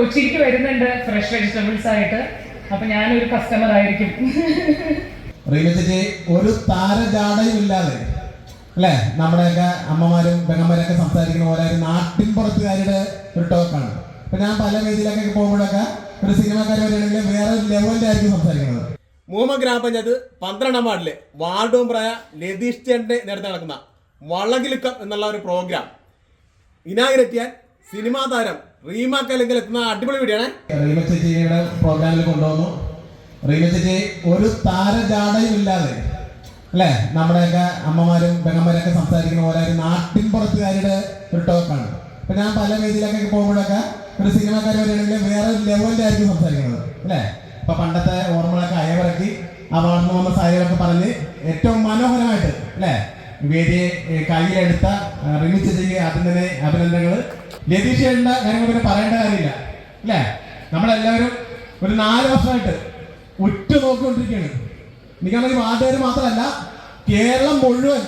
കൊച്ചിക്ക് വരുന്നുണ്ട് fresh vegetables ആയിട്ട്. അപ്പൊ ഞാനൊരു കസ്റ്റമർ ആയിരിക്കും. ഒരു താരജാടയും ഇല്ലാതെ അല്ലേ? നമ്മുടെയൊക്കെ അമ്മമാരും പെങ്ങന്മാരൊക്കെ സംസാരിക്കുന്ന പോലെ ഒരു നാട്ടിൻപുറത്തുകാരുടെ ഒരു ടോക്കാണ് ഇപ്പൊ ഞാൻ പല വേദിയിലൊക്കെ പോകുമ്പോഴൊക്കെ ഒരു സിനിമാക്കാർ വരികയാണെങ്കിൽ വേറെ ലെവലിലായിരിക്കും സംസാരിക്കുന്നത്. മൂമ ഗ്രാമപഞ്ചായത്ത് പന്ത്രണ്ടാം വാർഡിലെ വാർഡ് മെമ്പറായ ലതീഷ് ചേട്ടന്റെ നേരത്തെ നടക്കുന്ന വള്ളകിലുക്കം എന്നുള്ള ഒരു പ്രോഗ്രാം ഇനാഗ്രേറ്റ് ചെയ്യാൻ സിനിമാ താരം റീമ അല്ലെങ്കിൽ എത്തുന്ന അടിപൊളി വീഡിയോ ചേച്ചിയുടെ പ്രോഗ്രാമിൽ കൊണ്ടുവന്നു. റീമ ചേച്ചി ഒരു താരജാടയും ഇല്ലാതെ അല്ലേ? നമ്മുടെയൊക്കെ അമ്മമാരും പെങ്ങന്മാരൊക്കെ സംസാരിക്കുന്ന പോലെ ഒരു നാട്ടിൻപുറത്തുകാരുടെ ഒരു ടോക്കാണ്. ഇപ്പൊ ഞാൻ പല വേദിയിലൊക്കെ പോകുമ്പോഴൊക്കെ ഒരു സിനിമക്കാർ വരികയാണെങ്കിൽ വേറെ ലെവലിലായിരിക്കും സംസാരിക്കുന്നത് അല്ലേ? ഇപ്പൊ പണ്ടത്തെ ഓർമ്മകളൊക്കെ അയവിറക്കി ആ വളർന്നു വന്ന സാഹചര്യമൊക്കെ പറഞ്ഞ് ഏറ്റവും മനോഹരമായിട്ട് അല്ലേ? വേദിയെ കയ്യിലെടുത്ത ചെയ്യുക ചേച്ചിക്ക് ആദ്യം തന്നെ അഭിനന്ദനങ്ങൾ ലതീഷ് ചേട്ടന്റെ കാര്യങ്ങൾ പിന്നെ പറയേണ്ട കാര്യമില്ല. അല്ലേ? നമ്മളെല്ലാവരും ഒരു നാല് വർഷമായിട്ട് ഉറ്റു നോക്കിക്കൊണ്ടിരിക്കുകയാണ്. എനിക്കാണെങ്കിൽ മാത്രമല്ല കേരളം മുഴുവൻ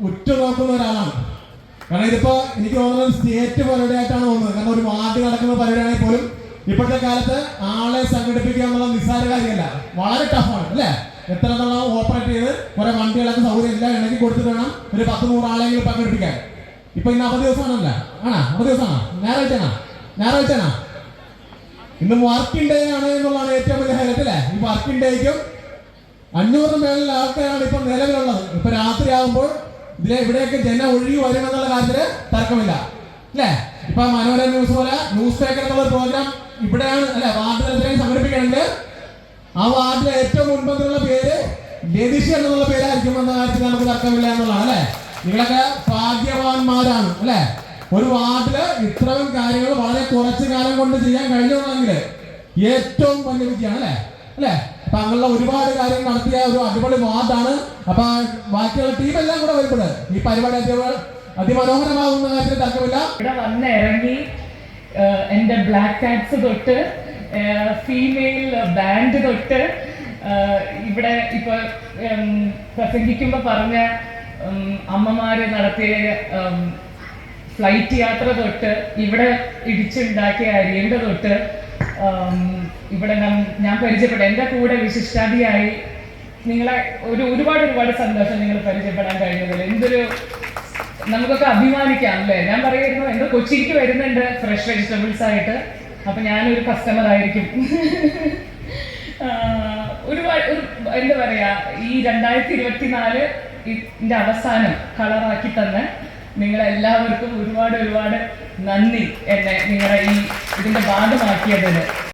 ഉറ്റു നോക്കുന്ന ഒരാളാണ്. കാരണം ഇതിപ്പോ എനിക്ക് തോന്നുന്നത് സ്റ്റേറ്റ് പരിപാടിയായിട്ടാണ് തോന്നുന്നത്. കാരണം ഒരു വാർഡ് നടക്കുന്ന പരിപാടിയാണെങ്കിൽ പോലും ഇപ്പോഴത്തെ കാലത്ത് ആളെ സംഘടിപ്പിക്കുക എന്നുള്ള നിസ്സാര കാര്യമല്ല. വളരെ ടഫാണ് അല്ലേ? എത്ര എണ്ണം ഓപ്പറേറ്റ് ചെയ്ത് കുറെ വണ്ടികളൊക്കെ സൗകര്യം കൊടുത്തിട്ട് വേണം ഒരു പത്ത് നൂറ് ആളെങ്കിലും പങ്കെടുപ്പിക്കാൻ. ഇപ്പൊ ഇന്ന് അവധി ദിവസമാണല്ല ആണോ? അവധി ദിവസമാണോ ഞായറാഴ്ചയാണോ? ഞായറാഴ്ചയാണോ? ഇന്ന് വർക്കിംഗ് ഡേ ആണ് എന്നുള്ളതാണ് ഏറ്റവും വലിയ ഹൈലൈറ്റ് അല്ലേ? ഈ വർക്കിംഗ് ഡേക്കും അഞ്ഞൂറിന് മേളിൽ ആൾക്കാരാണ് ഇപ്പൊ നിലവിലുള്ളത്. ഇപ്പൊ രാത്രി ആകുമ്പോൾ ഇതിലെ ഇവിടെയൊക്കെ ജനം ഒഴുകി വരുമെന്നുള്ള കാര്യത്തിൽ തർക്കമില്ല. അല്ലേ? ഇപ്പൊ മനോരമ ന്യൂസ് പോലെ ന്യൂസ് പേപ്പർ എന്നുള്ള പ്രോഗ്രാം ഇവിടെയാണ് അല്ലെ? വാർഡ് തലത്തിലേക്ക് സംഘടിപ്പിക്കണമെങ്കിൽ ആ വാർഡിലെ ഏറ്റവും മുൻപന്തിലുള്ള പേര് ലതീഷ് എന്നുള്ള പേരായിരിക്കും എന്ന കാര്യത്തിൽ നമുക്ക് തർക്കമില്ല എന്നുള്ളതാണ് അല്ലെ? നിങ്ങളൊക്കെ ഭാഗ്യവാന്മാരാണ് അല്ലെ? ഒരു വാർഡിൽ ഇത്രയും കാര്യങ്ങൾ വളരെ കുറച്ച് കാലം കൊണ്ട് ചെയ്യാൻ കഴിഞ്ഞുള്ളെങ്കിൽ ഏറ്റവും വലിയ വിജയമാണ് അല്ലെ? അല്ലെ? അപ്പൊ അങ്ങനെയുള്ള ഒരുപാട് കാര്യങ്ങൾ നടത്തിയ ഒരു അടിപൊളി വാർഡാണ്. അപ്പൊ ബാക്കിയുള്ള ടീം എല്ലാം കൂടെ വരുമ്പോൾ ഈ പരിപാടി അതി- അതിമനോഹരമാകുന്ന കാര്യത്തിൽ തർക്കമില്ല. ഇവിടെ വന്ന് ഇറങ്ങി എന്റെ ബ്ലാക്ക് കാറ്റ്സ് തൊട്ട് ഫീമെയിൽ ബാൻഡ് തൊട്ട് ഇവിടെ ഇപ്പൊ പ്രസംഗിക്കുമ്പോ പറഞ്ഞ അമ്മമാര് നടത്തിയ ഫ്ലൈറ്റ് യാത്ര തൊട്ട് ഇവിടെ ഇടിച്ചുണ്ടാക്കിയ അരിയുടെ തൊട്ട് ഇവിടെ ഞാൻ പരിചയപ്പെട്ട. എന്റെ കൂടെ വിശിഷ്ടാതിയായി നിങ്ങളെ ഒരു ഒരുപാട് ഒരുപാട് സന്തോഷം നിങ്ങൾ പരിചയപ്പെടാൻ കഴിഞ്ഞതിൽ. എന്തൊരു നമുക്കൊക്കെ അഭിമാനിക്കാം അല്ലേ? ഞാൻ പറയുന്നു എന്റെ കൊച്ചിക്ക് വരുന്നുണ്ട് ഫ്രഷ് വെജിറ്റബിൾസ് ആയിട്ട് അപ്പൊ ഞാനൊരു കസ്റ്റമർ ആയിരിക്കും. ആഹ് ഒരു എന്താ പറയാ ഈ രണ്ടായിരത്തി ഇരുപത്തിനാല് ഇതിന്റെ അവസാനം കളറാക്കി തന്നെ നിങ്ങളെല്ലാവർക്കും ഒരുപാട് ഒരുപാട് നന്ദി എന്നെ നിങ്ങളുടെ ഈ ഇതിന്റെ ഭാഗമാക്കിയതിന്.